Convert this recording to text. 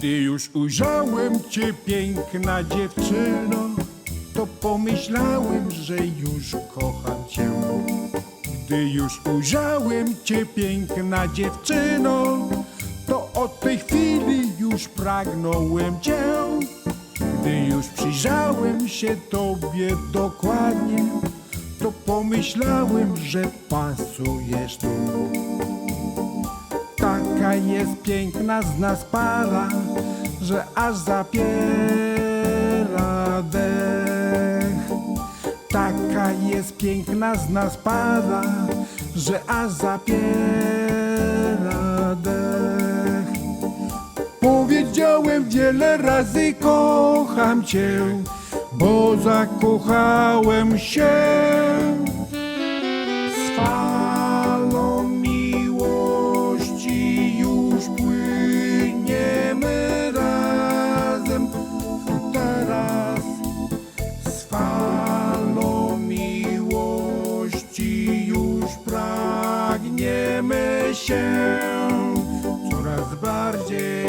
Gdy już ujrzałem cię, piękna dziewczyno, to pomyślałem, że już kocham cię. Gdy już ujrzałem cię, piękna dziewczyno, to od tej chwili już pragnąłem cię. Gdy już przyjrzałem się tobie dokładnie, to pomyślałem, że pasujesz tu. Taka jest piękna z nas para, że aż zapiera dech. Taka jest piękna z nas para, że aż zapiera dech. Powiedziałem wiele razy kocham cię, bo zakochałem się się coraz bardziej.